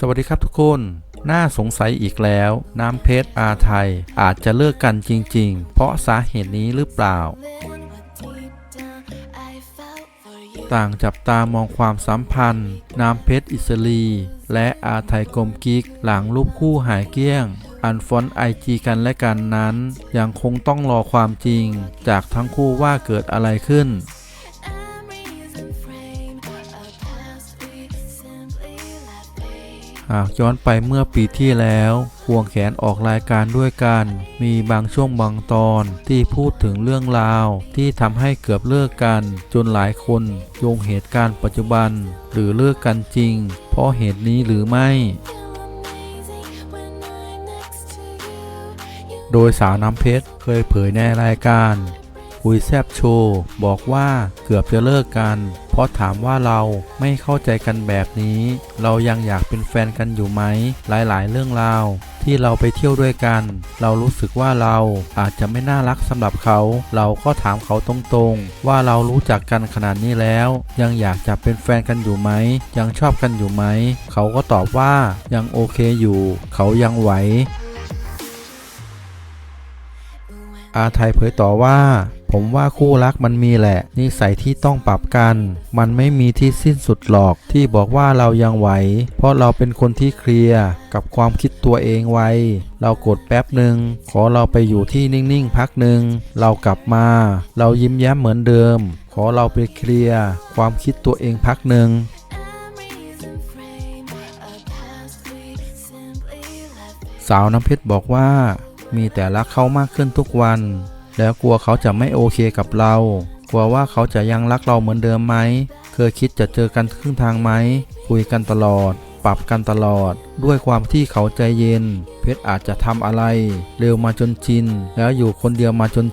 สวัสดีครับทุกคน น่าสงสัยอีกแล้ว น้ำเพชรอาไทย อาจจะเลิกกันจริง ๆ เพราะสาเหตุนี้หรือเปล่า ต่างจับตามองความสัมพันธ์ น้ำเพชรอิสรี และอาไทยกลมกิก หลังรูปคู่หายเกลี้ยง อันฟอนไอจีกันและกันนั้น ยังคงต้องรอความจริง จากทั้งคู่ว่าเกิดอะไรขึ้น หากย้อนไปเมื่อปีที่แล้วควงแขนออกรายการด้วยกัน มีบางช่วงบางตอนที่พูดถึงเรื่องราว ที่ทำให้เกือบเลิกกัน จนหลายคนโยงเหตุการณ์ปัจจุบัน หรือเลิกกันจริง เพราะเหตุนี้หรือไม่ โดยสาวน้ำเพชรเคยเผยในรายการคุยแซบโชว์บอกว่าเกือบจะเลิกกัน ราะถามว่าเราไม่เข้าใจกันแบบนี้ เรายังอยากเป็นแฟนกันอยู่ไหม หลายๆ เรื่องราวที่เราไปเที่ยวด้วยกัน เรารู้สึกว่าเราอาจจะไม่น่ารักสำหรับเขา เราก็ถามเขาตรงๆ ว่าเรารู้จักกันขนาดนี้แล้ว ยังอยากจะเป็นแฟนกันอยู่ไหม ยังชอบกันอยู่ไหม เขาก็ตอบว่ายังโอเคอยู่ เขายังไหวอาไทยเผยต่อว่า ผมว่าคู่รักมันมีแหละนิสัยที่ต้องปรับกัน มันไม่มีที่สิ้นสุดหรอกที่บอกว่าเรายังไหว เพราะเราเป็นคนที่เคลียร์กับความคิดตัวเองไวเรากดแป๊บหนึ่งขอเราไปอยู่ที่นิ่งๆพักหนึ่งเรากลับมา เรายิ้มแย้มเหมือนเดิม ขอเราไปเคลียร์ความคิดตัวเองพักหนึ่งสาวน้ำเพชรบอกว่ามีแต่รักเขามากขึ้นทุกวัน แล้วกลัวเขาจะไม่โอเคกับเรา กลัวว่าเขาจะยังรักเราเหมือนเดิมไหม เคยคิดจะเจอกันครึ่งทางไหม คุยกันตลอด ปรับกันตลอด ด้วยความที่เขาใจเย็น เพชรอาจจะทำอะไร เร็วมาจนชิน แล้วอยู่คนเดียวมาจน